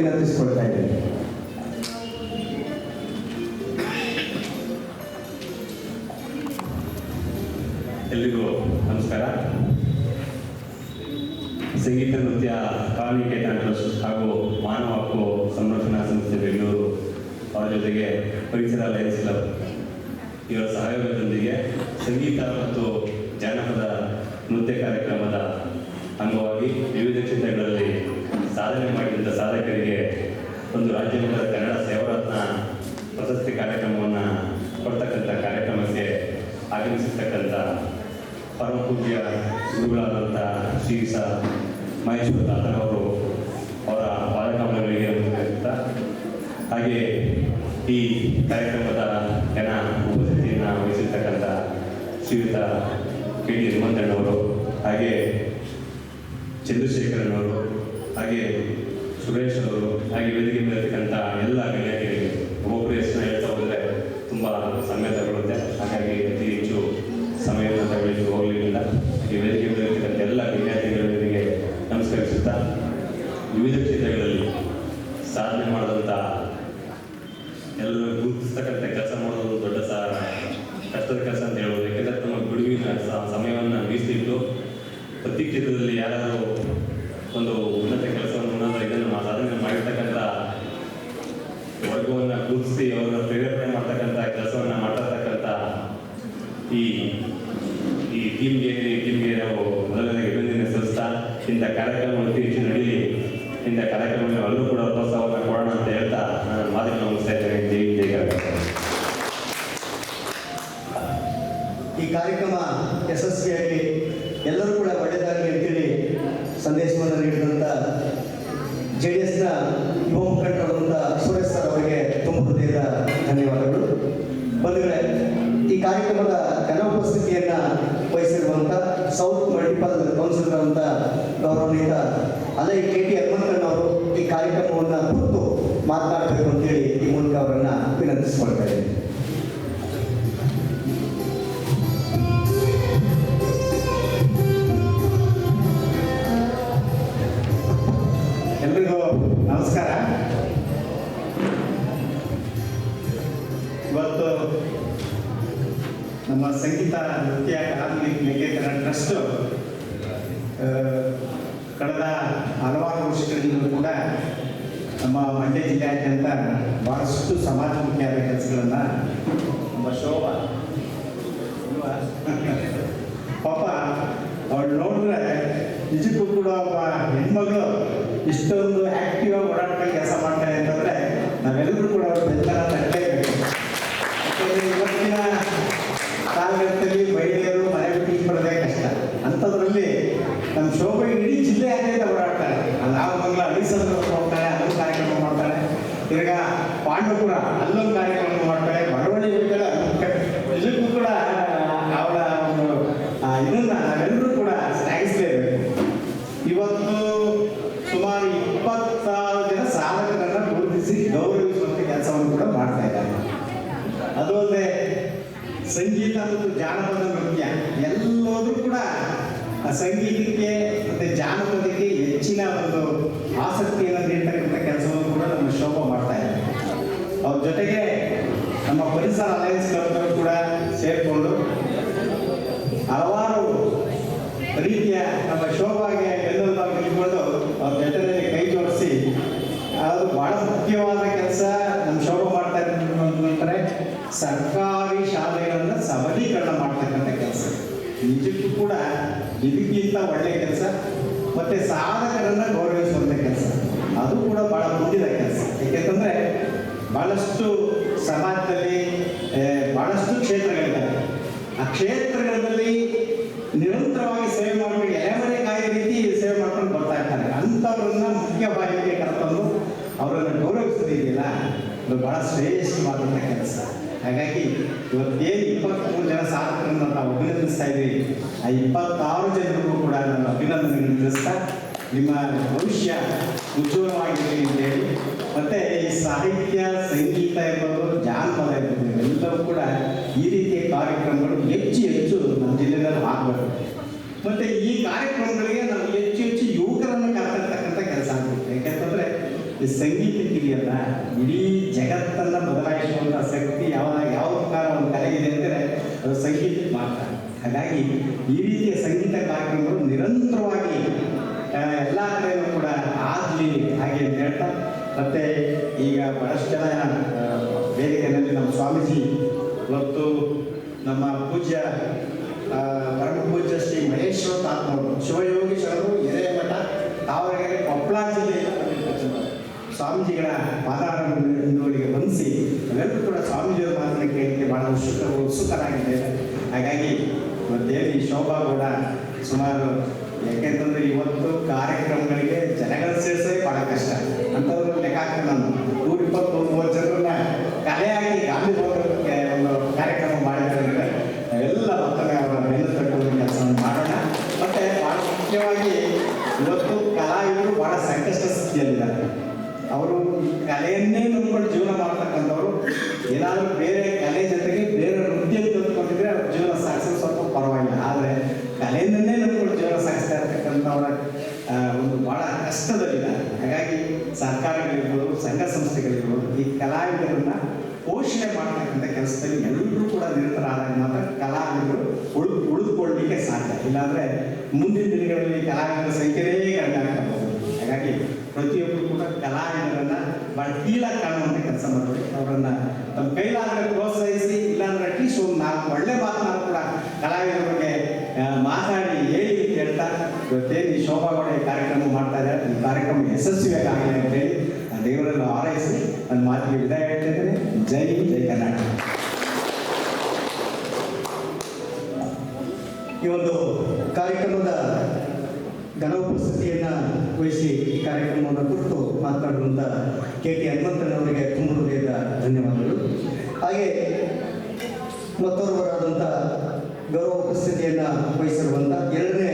ವಿನಂತಿಸಿಕೊಳ್ತಾ ಇದ್ದೇನೆ. ಎಲ್ರಿಗೂ ನಮಸ್ಕಾರ. ಸಂಗೀತ ನೃತ್ಯ ಕಾಲನಿಕೇತನ ಟ್ರಸ್ಟ್ ಹಾಗೂ ಮಾನವ ಹಕ್ಕು ಸಂರಕ್ಷಣಾ ಸಂಸ್ಥೆ ಬೆಂಗಳೂರು ಅವರ ಜೊತೆಗೆ ಪರಿಸರ ಲಯನ್ಸ್ ಕ್ಲಬ್. ಇವರ ಸಹಯೋಗದೊಂದಿಗೆ ಸಂಗೀತ ಮತ್ತು ಜಾನಪದ ನೃತ್ಯ ಕಾರ್ಯಕ್ರಮದ ಒಂದು ರಾಜ್ಯ ಮಟ್ಟದ ಕನ್ನಡ ಸೇವರತ್ನ ಪ್ರಶಸ್ತಿ ಕಾರ್ಯಕ್ರಮವನ್ನು ಕೊಡ್ತಕ್ಕಂಥ ಕಾರ್ಯಕ್ರಮಕ್ಕೆ ಆಗಮಿಸಿರ್ತಕ್ಕಂಥ ಪರಮ ಪೂಜ್ಯ ಗುರುಗಳಾದಂಥ ಶ್ರೀ ಸ ಮಹೇಶ್ವರ ತಾತನವರು ಅವರ ಪಾದಕಮಲಗಳಿಗೆ ಅಂತ ಹಾಗೆ ಈ ಕಾರ್ಯಕ್ರಮದ ಜನ ಉಪಸ್ಥಿತಿಯನ್ನು ವಹಿಸಿರ್ತಕ್ಕಂಥ ಶ್ರೀಯುತ ಕೆ ಡಿ ಹನುಮಂತಣ್ಣವರು, ಹಾಗೆ ಚಂದ್ರಶೇಖರನವರು, ಹಾಗೆ ಸುರೇಶ್ ಅವರು ಹಾಗೆ ವೇದಿಕೆ ಮೇಲಿರ್ತಕ್ಕಂಥ ಎಲ್ಲ ಗಣ್ಯರಿಗೆ ಒಬ್ಬೊಬ್ಬರು ಹೆಸರನ್ನ ಹೇಳ್ತಾ ಹೋದರೆ ತುಂಬ ಸಮಯ ತಗೊಳುತ್ತೆ ಹಾಗಾಗಿ ಅತಿ ಹೆಚ್ಚು ಸಮಯವನ್ನು ತಗೊಳ್ಳಿಕ್ಕೆ ಹೋಗಲಿಲ್ಲ ಈ ವೇದಿಕೆ ಮೇಲಿರ್ತಕ್ಕಂಥ ಎಲ್ಲ ವಿದ್ಯಾರ್ಥಿಗಳಿಗೆ ನಮಸ್ಕರಿಸುತ್ತಾ, ವಿವಿಧ ಕ್ಷೇತ್ರಗಳಲ್ಲಿ ಸಾಧನೆ ಮಾಡಿದಂಥ ಎಲ್ಲರೂ ಗುರುತಿಸ್ತಕ್ಕಂಥ ಕೆಲಸ ಮಾಡೋದು ದೊಡ್ಡ ಸಹ ಕಷ್ಟದ ಕೆಲಸ ಅಂತ ಹೇಳ್ಬೋದು. ಯಾಕಂದರೆ ತಮ್ಮ ಬಿಡುವಿನ ಸಮಯವನ್ನು ಮೀಸಲಿಟ್ಟು ಪ್ರತಿ ಕ್ಷೇತ್ರದಲ್ಲಿ ಯಾರಾದರೂ ಒಂದು ಉನ್ನತ Sí, ಮಲ್ಟಿಪಲ್ ಕೌನ್ಸಿಲರ್ ಅಂತ ಗೌರವಾನ್ವಿತ ಅಲ್ಲೇ ಕೆ ಟಿ ಹನುಮಂತನ್ ಅವರು ಈ ಕಾರ್ಯಕ್ರಮವನ್ನು ಕುರಿತು ಮಾತನಾಡಬೇಕು ಅಂತೇಳಿ ಈ ಮೂಲಕ ಅವರನ್ನು ವಿನಂತಿಸಿಕೊಳ್ತಾ ಸಮಾಜಮುಖಿಯಾದ ಕೆಲಸಗಳನ್ನು ತುಂಬ ಇಲ್ವಾ? ಪಾಪ, ಅವಳು ನೋಡಿದ್ರೆ ನಿಜಕ್ಕೂ ಕೂಡ ಒಬ್ಬ ಹೆಣ್ಮಗಳು ಇಷ್ಟೊಂದು ಆಕ್ಟಿವ್ ಆಗಿ ಓಡಾಡ್ಕೊಂಡು ಕೆಲಸ ಮಾಡ್ತಾರೆ ಅಂತಂದ್ರೆ ನಾವೆಲ್ಲರೂ ಕೂಡ ಅವ್ರ ಬೆಂಬಲ ತಟ್ಟಲೇಬೇಕು ಯಾಕಂದ್ರೆ ಇವತ್ತಿನ ಕಾಲಘಟ್ಟದಲ್ಲಿ ಮಹಿಳೆಯರು ಮನೆ ಬಿಟ್ಟು ಬರೋದೇ ಕಷ್ಟ ಅಂಥದ್ರಲ್ಲಿ ನಮ್ಮ ಶೋಭೆ ಇಡೀ ಜಿಲ್ಲೆ ಆದ್ಯಂತ ಓಡಾಡ್ತಾರೆ ನಾವು ಮಂಗಲ ಅಡಿಸಂದ್ರ ಹೋಗ್ತಾರೆ ಅಲ್ಲೊಂದು ಕಾರ್ಯಕ್ರಮ ಮಾಡ್ತಾರೆ ತಿರ್ಗಾ ಪಾಂಡವಪುರ ಅಲ್ಲೊಂದು ಕಾರ್ಯಕ್ರಮ ಮಾಡ್ತಾರೆ ಮಳವಳ್ಳಿ ಹೋಗ್ತಾರೆ ನಿಜಕ್ಕೂ ಕೂಡ ಅವಳ ಒಂದು ಆ, ಇದನ್ನ ನಾವೆಲ್ಲರೂ ಕೂಡ ಶ್ಲಾಘಿಸಲೇಬೇಕು ಇವತ್ತು ಸುಮಾರು ಇಪ್ಪತ್ತಾರು ಜನ ಸಾಧಕರನ್ನ ಗುರುತಿಸಿ ಗೌರವಿಸುವಂತ ಕೆಲಸವನ್ನು ಕೂಡ ಮಾಡ್ತಾ ಇದ್ದಾರೆ ಅದು ಅಲ್ಲದೆ ಸಂಗೀತ ಮತ್ತು ಜಾನಪದ ನೃತ್ಯ ಎಲ್ಲೋದ್ರೂ ಕೂಡ ಸಂಗೀತಕ್ಕೆ ಮತ್ತೆ ಜಾನಪದಕ್ಕೆ ಹೆಚ್ಚಿನ ಒಂದು ಆಸಕ್ತಿಯನ್ನು ನೀಡ್ತಕ್ಕಂಥ ಕೆಲಸವನ್ನು ಕೂಡ ನಮ್ಮ ಶೋಭ ಮಾಡ್ತಾ ಇದೆ ಅವ್ರ ಜೊತೆಗೆ ನಮ್ಮ ಪರಿಸರ ಅಲಯನ್ಸ್ ಕೂಡ ಸೇರಿಕೊಂಡು ಹಲವಾರು ರೀತಿಯ ನಮ್ಮ ಶೋಭಾಗೆ ಬೆನ್ನೆಲುಬಾಗಿ ನಿಂತ್ಕೊಂಡು ಅವ್ರ ಜೊತೆಯಲ್ಲಿ ಕೈ ಜೋಡಿಸಿ ಅದು ಬಹಳ ಮುಖ್ಯವಾದ ಕೆಲಸ ನಮ್ಮ ಶೋಭಾ ಮಾಡ್ತಾ ಇರೋದು ಅಂತಂದ್ರೆ ಸರ್ಕಾರಿ ಶಾಲೆಗಳನ್ನ ಸಬಲೀಕರಣ ಮಾಡ್ತಕ್ಕಂಥ ಕೆಲಸ ನಿಜಕ್ಕೂ ಕೂಡ ಇದಕ್ಕಿಂತ ಒಳ್ಳೆಯ ಕೆಲಸ, ಮತ್ತೆ ಸಾಧಕರನ್ನ ಗೌರವಿಸುವಂಥ ಕೆಲಸ. ಅದು ಕೂಡ ಬಹಳ ಮುಂದಿನ ಕೆಲಸ. ಏಕೆಂತಂದ್ರೆ ಬಹಳಷ್ಟು ಸಮಾಜದಲ್ಲಿ ಬಹಳಷ್ಟು ಕ್ಷೇತ್ರಗಳಿದ್ದಾವೆ. ಆ ಕ್ಷೇತ್ರಗಳಲ್ಲಿ ನಿರಂತರವಾಗಿ ಸೇವೆ ಮಾಡಬೇಕು ಎಲೆಮರೆ ಕಾಯಿ ರೀತಿ ಸೇವೆ ಮಾಡ್ಕೊಂಡು ಬರ್ತಾ ಇರ್ತಾರೆ. ಅಂಥವ್ರನ್ನ ಮುಖ್ಯವಾಗಿ ಕರೆತಂದು ಅವರನ್ನು ಗೌರವಿಸೋದಿದೆಯಲ್ಲ? ಅದು ಬಹಳ ಶ್ರೇಷ್ಠವಾದಂಥ ಕೆಲಸ. ಹಾಗಾಗಿ ಇವತ್ತೇನು ಇಪ್ಪತ್ತ್ಮೂರು ಜನ ಸಾಧಕರನ್ನು ನಾವು ಅಭಿನಂದಿಸ್ತಾ ಇದ್ದೀವಿ. ಆ ಇಪ್ಪತ್ತಾರು ಜನರಿಗೂ ಕೂಡ ನಾನು ಅಭಿನಂದನೆಗಳನ್ನು ತಿಳಿಸ್ತಾ ನಿಮ್ಮ ಭವಿಷ್ಯ ಉಜ್ವಲವಾಗಿರಲಿ ಅಂತೇಳಿ ಮತ್ತೆ ಈ ಸಾಹಿತ್ಯ, ಸಂಗೀತ ಇರ್ಬೋದು ಜಾನಪದ ಇರ್ಬೋದು ಎಲ್ಲರೂ ಕೂಡ ಈ ರೀತಿಯ ಕಾರ್ಯಕ್ರಮಗಳು ಹೆಚ್ಚು ಹೆಚ್ಚು ನಮ್ಮ ಜಿಲ್ಲೆಯಲ್ಲಿ ಆಗಬೇಕು ಮತ್ತೆ ಈ ಕಾರ್ಯಕ್ರಮಗಳಿಗೆ ನಾವು ಹೆಚ್ಚು ಹೆಚ್ಚು ಯುವಕರನ್ನು ಕರ್ತಕ್ಕಂಥ ಕೆಲಸ ಆಗಬೇಕು ಯಾಕಂತಂದ್ರೆ ಈ ಸಂಗೀತಕ್ಕಿದೆಯಲ್ಲ ಇಡೀ ಜಗತ್ತನ್ನ ಬದಲಾಯಿಸುವಂಥ ಶಕ್ತಿ ಯಾವಾಗ ಯಾವ ಪ್ರಕಾರ ಒಂದು ಕಲೆ ಇದೆ ಅಂದರೆ ಅದು ಮಾತ್ರ ಹಾಗಾಗಿ ಈ ರೀತಿಯ ಸಂಗೀತ ಕಾರ್ಯಕ್ರಮಗಳು ನಿರಂತರವಾಗಿ ಎಲ್ಲ ಕಡೆಯೂ ಕೂಡ ಆಗಲಿ ಹಾಗೆ ಅಂತ ಹೇಳ್ತಾ. ಮತ್ತೆ ಈಗ ಬಹಳಷ್ಟು ಜನ ವೇದಿಕೆಯಲ್ಲಿ ನಮ್ಮ ಸ್ವಾಮೀಜಿ ಇವತ್ತು ನಮ್ಮ ಪೂಜ್ಯ ಪರಮ ಪೂಜ್ಯ ಶ್ರೀ ಮಹೇಶ್ವರ ತಾತ್ಮರು ಶಿವಯೋಗೀಶ್ವರರು ಹಿರೇಮಠ ತಾವರೆಗೆರೆ ಕೊಪ್ಪಳ ಜಿಲ್ಲೆ ಸ್ವಾಮೀಜಿಗಳ ಸ್ವಾಮೀಜಿಗಳ ಪಾದಾರಗಳಿಗೆ ಬಂದಿಸಿ ಎಲ್ಲರೂ ಕೂಡ ಸ್ವಾಮೀಜಿಯವರ ಮಾತನ್ನು ಕೇಳಲಿಕ್ಕೆ ಬಹಳ ಉತ್ಸುಕರಾಗಿದ್ದೇವೆ ಹಾಗಾಗಿ ದೇವಿ ಶೋಭಾ ಕೂಡ ಸುಮಾರು ಯಾಕೆಂತಂದ್ರೆ ಇವತ್ತು ಕಾರ್ಯಕ್ರಮಗಳಿಗೆ ಜನಗಳ ಸೇರಿಸೇ ಬಹಳ ಕಷ್ಟ. ಅಂತವ್ರು ಲೆಕ್ಕ ಹಾಕ್ತಾರೆ ನಾನು ನೂರ ಇಪ್ಪತ್ತೊಂದು ಮೂವತ್ತು ಜನರನ್ನ ಕಲೆಯಾಗಿ ಇಲ್ಲಾಂದ್ರೆ ಮುಂದಿನ ದಿನಗಳಲ್ಲಿ ಕಲಾವಿದರ ಸಂಖ್ಯೆನೇ ಕಡಿಮೆ ಆಗ್ತಾ ಹಾಗಾಗಿ ಪ್ರತಿಯೊಬ್ಬರು ಕೂಡ ಕಲಾವಿದರನ್ನ ಬಹಳ ಕೀಳಾಗಿ ಕಾಣುವಂಥ ಕೆಲಸ ಮಾಡಬೇಕು ಅವರನ್ನ ತಮ್ಮ ಕೈಲಾದ್ರೆ ಪ್ರೋತ್ಸಾಹಿಸಿ, ಇಲ್ಲಾಂದ್ರೆ ಅಟ್ಲೀಸ್ಟ್ ಒಂದು ನಾಲ್ಕು ಒಳ್ಳೆ ಮಾತನಾದ್ರು ಕೂಡ ಕಲಾವಿದರ ಬಗ್ಗೆ ಮಾತಾಡಿ, ಹೇಳಿ ಅಂತ ಹೇಳ್ತಾ ಇವತ್ತೇನು ಈ ಶೋಭಾಗೌಡ ಕಾರ್ಯಕ್ರಮ ಮಾಡ್ತಾ ಇದ್ದಾರೆ. ಈ ಕಾರ್ಯಕ್ರಮ ಯಶಸ್ವಿಯಾಗಿ ಆಗಲಿ ಅಂತ ಹೇಳಿ ದೇವರನ್ನು ಆರೈಸಿ, ನನ್ನ ಮಾತಿಗೆ ವಿದಾಯ ಹೇಳ್ತಿದ್ದೇನೆ ಜೈ ಜೈ ಕರ್ನಾಟಕ. ಈ ಒಂದು ಕಾರ್ಯಕ್ರಮದ ಘನ ವಹಿಸಿ ಈ ಕಾರ್ಯಕ್ರಮವನ್ನು ಕುರಿತು ಮಾತನಾಡುವಂಥ ಕೆ ಟಿ ಹನುಮಂತನವರಿಗೆ ತುಂಬ ಹೃದಯದ ಧನ್ಯವಾದಗಳು. ಹಾಗೆ ಮತ್ತೋರ್ವರಾದಂಥ ಗೌರವ ಉಪಸ್ಥಿತಿಯನ್ನು ವಹಿಸಿರುವಂಥ ಎರಡನೇ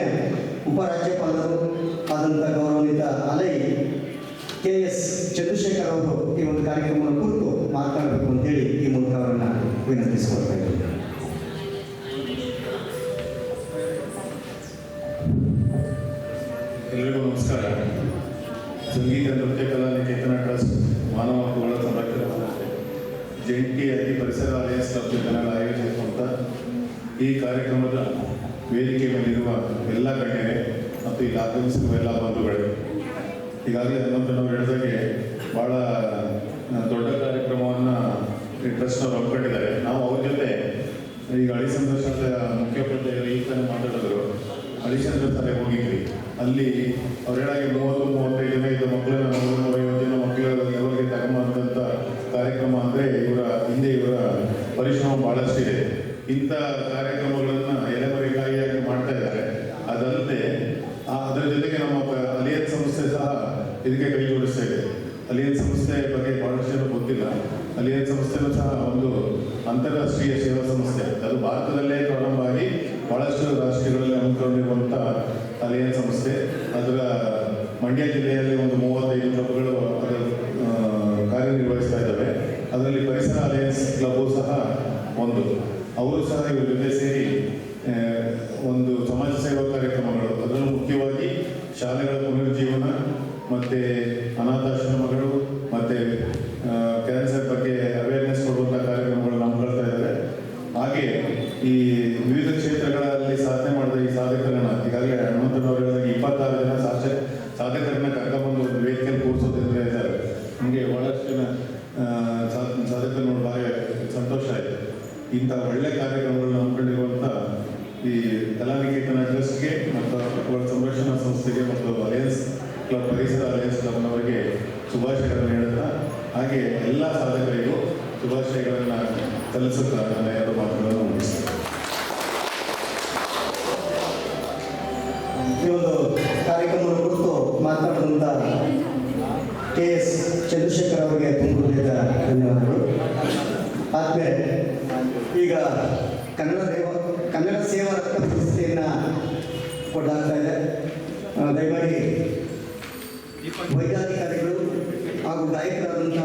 ಉಪರಾಜ್ಯಪಾಲರು ಆದಂಥ ಗೌರವಾನ್ವಿತ ಅಲೈ ಕೆ ಎಸ್ ಚಂದ್ರಶೇಖರ್ ಅವರು ಈ ಒಂದು ಕಾರ್ಯಕ್ರಮವನ್ನು ಕುರಿತು ಮಾತನಾಡಬೇಕು ಅಂತೇಳಿ ಈ ಮೂಲಕ ಅವರನ್ನು ವಿನಂತಿಸಿಕೊಳ್ತಾ ಇದ್ದೀನಿ. ನೃತ್ಯ ಕಲಾ ನಿಕೇತನ ಟ್ರಸ್ಟ್, ಮಾನವ ಹಕ್ಕುಗಳ ಸಂರಕ್ಷಣಾ ಸಂಸ್ಥೆ ಜಂಟಿಯಾಗಿ ಪರಿಸರ ಅಲಯನ್ಸ್ ಕ್ಲಬ್ ಜೊತೆನಲ್ಲಿ ಆಯೋಜಿಸುವಂಥ ಈ ಕಾರ್ಯಕ್ರಮದ ವೇದಿಕೆ ಮೇಲಿರುವ ಎಲ್ಲ ಗಣ್ಯರೇ ಮತ್ತು ಇಲ್ಲಿ ಆಗಮಿಸಿರುವ ಎಲ್ಲ ಬಂಧುಗಳೇ, ಈಗಾಗಲೇ ನಾವು ಹೇಳಿದಾಗೆ ಭಾಳ ದೊಡ್ಡ ಕಾರ್ಯಕ್ರಮವನ್ನು ಈ ಟ್ರಸ್ಟ್ನವ್ರು ಹಮ್ಮಿಕೊಂಡಿದ್ದಾರೆ. ನಾವು ಅವ್ರ ಜೊತೆ ಈಗ ಹಳಿ ಸಂದರ್ಶನದ ಮುಖ್ಯೋಪಾಧ್ಯಾಯರು ಈ ತಾನೇ ಮಾತಾಡಿದ್ರು. ಹಳಿಚಂದ್ರ ಶಾಲೆ ಹೋಗಿದ್ವಿ. ಅಲ್ಲಿ ಅವ್ರ ಹೇಳಾಗೆ ಮೂವತ್ತು, ಮೂವತ್ತೈದು ಜನ ಇದ್ದ ಮಕ್ಕಳನ್ನ ನೂರ ಜನ ಮಕ್ಕಳ ಲೆವೆಲ್ಗೆ ತಗೊಂಬಂದಂಥ ಕಾರ್ಯಕ್ರಮ ಅಂದರೆ ಇವರ ಹಿಂದೆ ಇವರ ಪರಿಶ್ರಮ ಭಾಳಷ್ಟಿದೆ ಇಂಥ ಕಾರ್ಯಕ್ರಮಗಳನ್ನು ಎಲೆಮರೆಕಾಯಿಯಾಗಿ ಮಾಡ್ತಾ ಇದ್ದಾರೆ ಅದಲ್ಲದೆ ಆ- ಅದರ ಜೊತೆಗೆ ನಮ್ಮ ಪ- ಅಲಿಯನ್ ಸಂಸ್ಥೆ ಸಹ ಇದಕ್ಕೆ ಕೈ ಜೋಡಿಸ್ತಾ ಇದೆ ಅಲಿಯನ್ ಸಂಸ್ಥೆ ಬಗ್ಗೆ ಬಹಳಷ್ಟು ಜನ ಗೊತ್ತಿಲ್ಲ ಅಲಿಯನ್ ಸಂಸ್ಥೆನೂ ಸಹ ಒಂದು ಅಂತಾರಾಷ್ಟ್ರೀಯ ಸೇವಾ ಸಂಸ್ಥೆ ಅದು ಭಾರತದಲ್ಲೇ ಪ್ರಾರಂಭ ಆಗಿ ಬಹಳಷ್ಟು ರಾಷ್ಟ್ರಗಳಲ್ಲಿ ಹಮ್ಮಿಕೊಂಡಿರುವಂಥ ಅಲಿಯನ್ ಸಂಸ್ಥೆ ಅದರ ಮಂಡ್ಯ ಜಿಲ್ಲೆಯಲ್ಲಿ ಒಂದು ಮೂವತ್ತೈದು ಕ್ಲಬ್ಗಳು ಅದರ ಆ, ಕಾರ್ಯನಿರ್ವಹಿಸ್ತಾ ಇದ್ದಾವೆ ಅದರಲ್ಲಿ ಪರಿಸರ ಅಲಯನ್ಸ್ ಕ್ಲಬ್ಬು ಸಹ ಒಂದು ಅವರು ಸಹ ಇವ್ರ ಜೊತೆ ಸೇರಿ ಆ, ಒಂದು ಸಮಾಜ ಸೇವಾ ಕಾರ್ಯಕ್ರಮಗಳು ಅದರಲ್ಲೂ ಮುಖ್ಯವಾಗಿ ಶಾಲೆಗಳ ಪುನರುಜ್ಜೀವನ ಮತ್ತು ಅನಾಥಾಶ್ರಮಗಳು ಮತ್ತು ಕ್ಯಾನ್ಸರ್ ಬಗ್ಗೆ ಅವೇರ್ನೆಸ್ ಕೊಡುವಂಥ ಕಾರ್ಯಕ್ರಮಗಳು ಹಮ್ಮಿಕೊಳ್ತಾ ಇದ್ದಾರೆ ಹಾಗೆ ಈ ವಿವಿಧ ಕ್ಷೇತ್ರಗಳಲ್ಲಿ ಸಾಧನೆ ಮಾಡಿದ ಈ ಸಾಧಕರನ್ನ ಈಗಾಗಲೇ ಹನುಮಂತನವರು ಹೇಳಿದಾಗ ಇಪ್ಪತ್ತಾರು ಜನ ಸಾಶ ಸಾಧಕರನ್ನ ಕರ್ಕೊಂಡ್ಬಂದು ಒಂದು ವೇದಿಕೆಯಲ್ಲಿ ಕೂರಿಸೋದ್ರಿಂದ ಇದ್ದಾರೆ ನಮಗೆ ಬಹಳಷ್ಟು ಜನ ಆ, ಸಾ- ಸಾಧಕರು ನೋಡಿ ಭಾರಿ ಸಂತೋಷ ಆಯಿತು ಇಂಥ ಒಳ್ಳೆ ಕಾರ್ಯಕ್ರಮಗಳನ್ನ ಹಮ್ಮಿಕೊಂಡಿರುವಂಥ ಈ ಕಲಾನಿಕೇತನ ಟ್ರಸ್ಟ್ಗೆ ಮತ್ತು ಅವರ ಸಂರಕ್ಷಣಾ ಸಂಸ್ಥೆಗೆ ಮತ್ತು ಅಲಯನ್ಸ್ ಕ್ಲಬ್ ಪರಿಸರ ಅಲಯನ್ಸ್ ಕ್ಲಬ್ನವರಿಗೆ ಶುಭಾಶಯಗಳನ್ನು ಹೇಳುತ್ತಾ ಹಾಗೆ ಎಲ್ಲ ಸಾಧಕರಿಗೂ ಶುಭಾಶಯಗಳನ್ನು ಸಲ್ಲಿಸುತ್ತಾ ನನ್ನ ಎರಡು ಮಾತುಗಳನ್ನು ಮುಗಿಸ್ತೇನೆ. ಈ ಒಂದು ಕಾರ್ಯಕ್ರಮದ ಕುರಿತು ಮಾತನಾಡಿದಂಥ ಕೆ ಎಸ್ ಚಂದ್ರಶೇಖರ್ ಅವರಿಗೆ ತುಂಬ ಹೃದಯದ ಧನ್ಯವಾದಗಳು. ಆದ್ಮೇಲೆ ಈಗ ಕನ್ನಡ ದೇವ ಕನ್ನಡ ಸೇವಾ ರಕ್ತ ಪ್ರಶಸ್ತಿಯನ್ನು ಕೊಡಲಾಗ್ತಾ ಇದೆ. ದಯಮಾಡಿ ಗಾಯಕರಾದಂಥ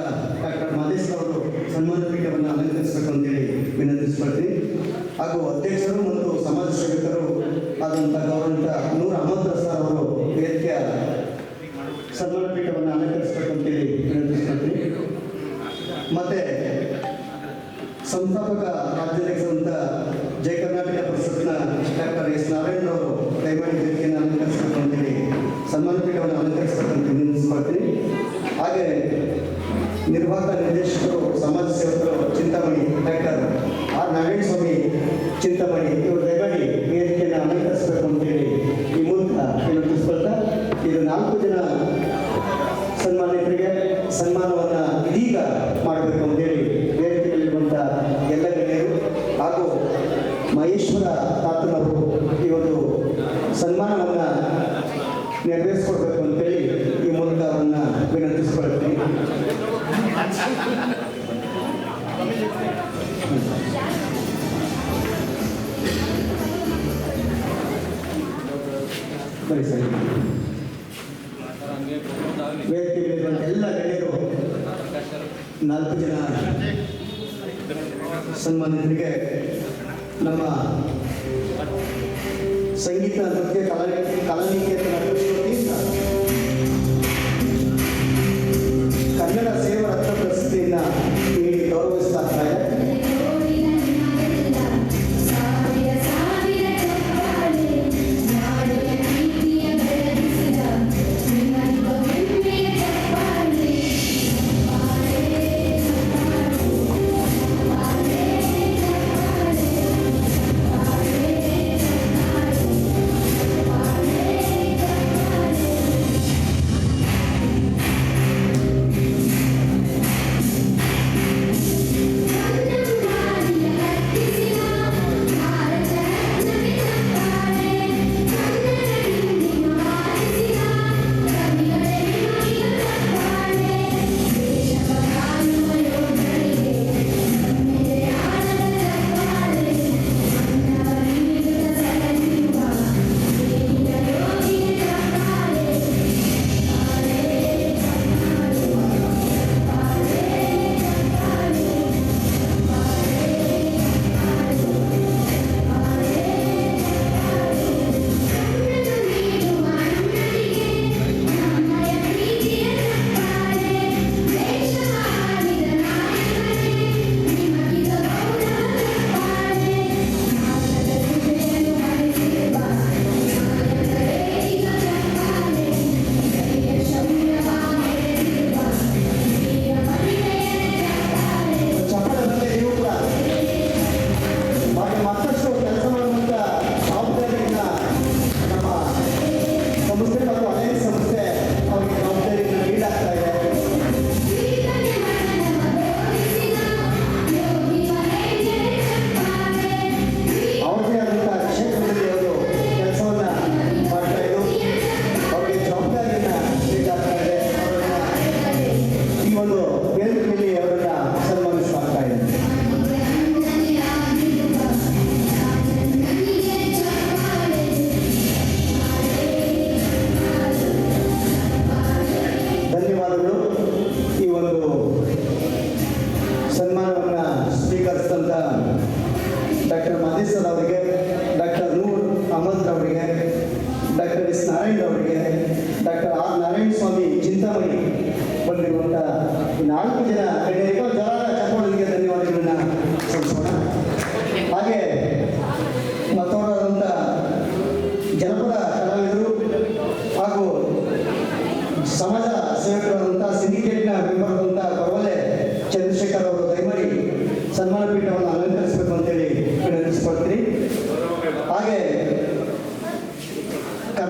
ಡಾಕ್ಟರ್ ಮಾದೇಶ್ ಅವರು ಸನ್ಮಾನ ಪೀಠವನ್ನು ಅಲಂಕರಿಸಬೇಕು ಅಂತೇಳಿ ವಿನಂತಿಸ್ಕೊಳ್ತೀನಿ. ಹಾಗೂ ಅಧ್ಯಕ್ಷರು ಮತ್ತು ಸಮಾಜ ಸೇವಕರು ಆದಂಥ ಗೌರವಂತ ನೂರ ಅಹಮದ್ ಸರ್ ಅವರು ವೇದಿಕೆಯ ಸನ್ಮಾನ ಪೀಠವನ್ನು ಅಲಂಕರಿಸಬೇಕು ಅಂತೇಳಿ ವಿನಂತಿಸ್ಕೊಳ್ತೀನಿ. ಮತ್ತೆ ಸಂಸ್ಥಾಪಕ ರಾಜ್ಯಾಧ್ಯಕ್ಷರಂತ ಜಯ ಕರ್ನಾಟಕ ಪರಿಷತ್ನ ಡಾಕ್ಟರ್ ಎಸ್ ನಾರಾಯಣ ಅವರು ದಯಮಾಡಿ ವೇದಿಕೆಯನ್ನು ಅಲಂಕರಿಸಬೇಕು ಅಂತೇಳಿ ಸನ್ಮಾನ ಪೀಠವನ್ನು ಅಲಂಕರಿಸಬೇಕು ಅಂತ ವಿನಂತಿಸ್ಕೊಳ್ತೀನಿ. ಹಾಗೆ ನಿರ್ವಾಹಕ ನಿರ್ದೇಶಕರು, ಸಮಾಜ ಸೇವಕರು ಚಿಂತಾಮಣಿ ಡಾಕ್ಟರ್ ಆರ್ ನಾರಾಯಣ ಸ್ವಾಮಿ ಚಿಂತಾಮಣಿ. ಇವರು ದಯಮಾಡಿ ವೇದಿಕೆಯನ್ನು ಅಲಂಕರಿಸಬೇಕು ಅಂತೇಳಿ ಈ ಮೂಲಕ ವಿನಂತಿಸ್ಕೊಳ್ತಾ ಇದು ನಾಲ್ಕು ಜನ ಸನ್ಮಾನಿತರಿಗೆ ಸನ್ಮಾನವನ್ನು ಇದೀಗ ಮಾಡಬೇಕು ಅಂತೇಳಿ ವೇದಿಕೆಯಲ್ಲಿರುವಂಥ ಎಲ್ಲ ಗಣ್ಯರು ಹಾಗೂ ಮಹೇಶ್ವರ ತಾತನವರು ಈ ಒಂದು ಸನ್ಮಾನವನ್ನು ನೆರವೇರಿಸ್ಕೊಡ್ಬೇಕು ಅಂತೇಳಿ ಎಲ್ಲ ಗಣ್ಯರು ನಾಲ್ಕು ಜನ ಸನ್ಮಾನಿತರಿಗೆ ನಮ್ಮ ಸಂಗೀತ ನೃತ್ಯ ಕಲಾ ಕಲಾನಿಕೇತನ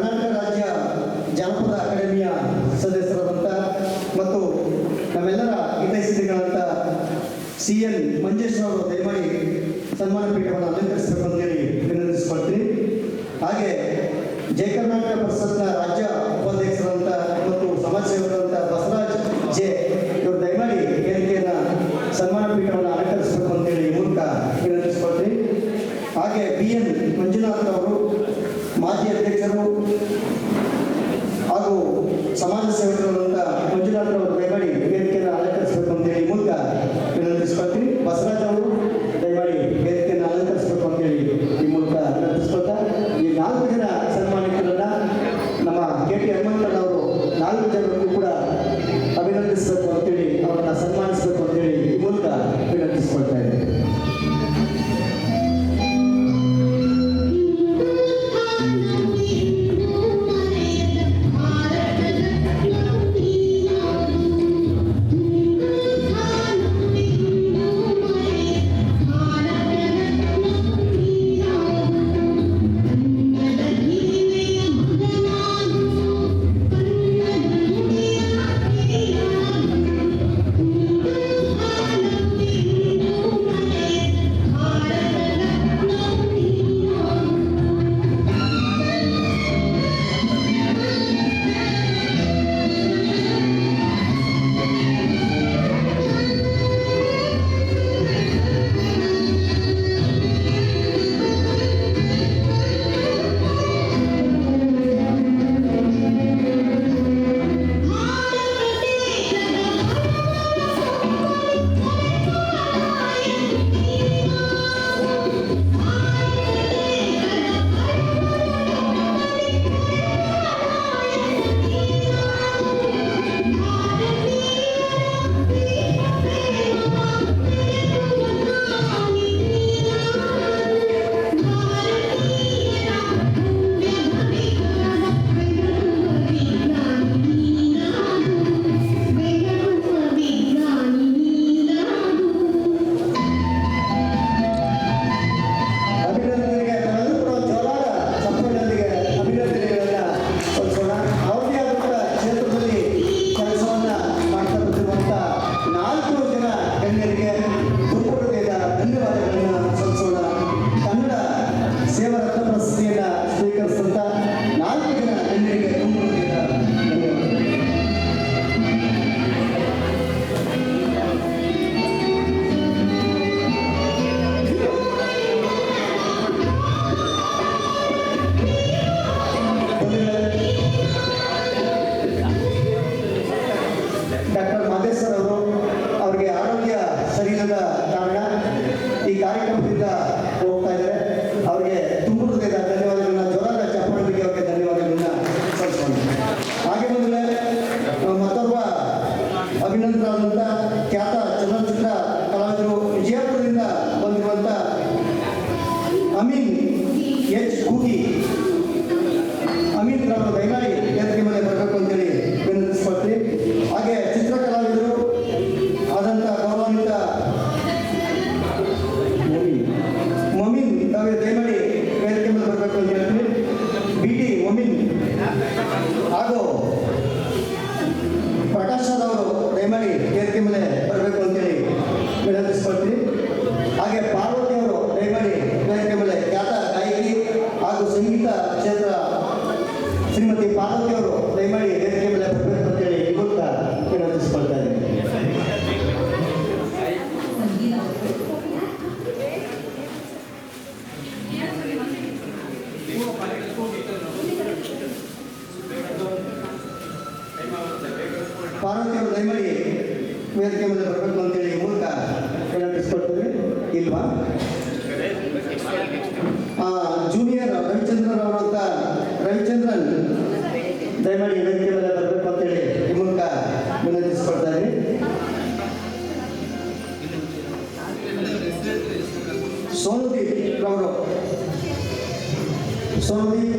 ಕರ್ನಾಟಕ ರಾಜ್ಯ ಜಾನಪದ ಅಕಾಡೆಮಿಯ ಸದಸ್ಯರಾದಂಥ ಮತ್ತು ನಮ್ಮೆಲ್ಲರ ಹಿತೈಷಿಗಳಂಥ ಸಿ ಎನ್ ಮಂಜೇಶ್ವರವರು ದಯಮಾಡಿ ಸನ್ಮಾನ ಪೀಠವನ್ನು ಅಲಂಕರಿಸಬೇಕು ಅಂತೇಳಿ ವಿನಂತಿಸಿಕೊಳ್ತೀನಿ. ಹಾಗೆ ಜಯ ಕರ್ನಾಟಕ ರಾಜ್ಯ ಉಪಾಧ್ಯಕ್ಷರಂತ ಮತ್ತು ಸಮಾಜ ಸೇವಕರಂಥ ಪಾರ್ವತಿಯವರು ದಯಮಾಡಿ ವೇದಿಕೆ ಮುಂದೆ ಬರಬೇಕು ಅಂತೇಳಿ ಮೂಲಕ ವಿನಂತಿಸ್ಕೊಳ್ತೇವೆ ಇಲ್ವಾ? ಜೂನಿಯರ್ ರವಿಚಂದ್ರನ್ ಅವರು ಅಂತ ರವಿಚಂದ್ರನ್ ದಯಮಾಡಿ ವೇದಿಕೆ ಮೇಲೆ ಬರಬೇಕು ಅಂತೇಳಿ ಈ ಮೂಲಕ ವಿನಂತಿಸ್ಕೊಳ್ತಾರೆ ಸೋನುದೀಪ್ ಅವರು ಸೋನುದೀಪ್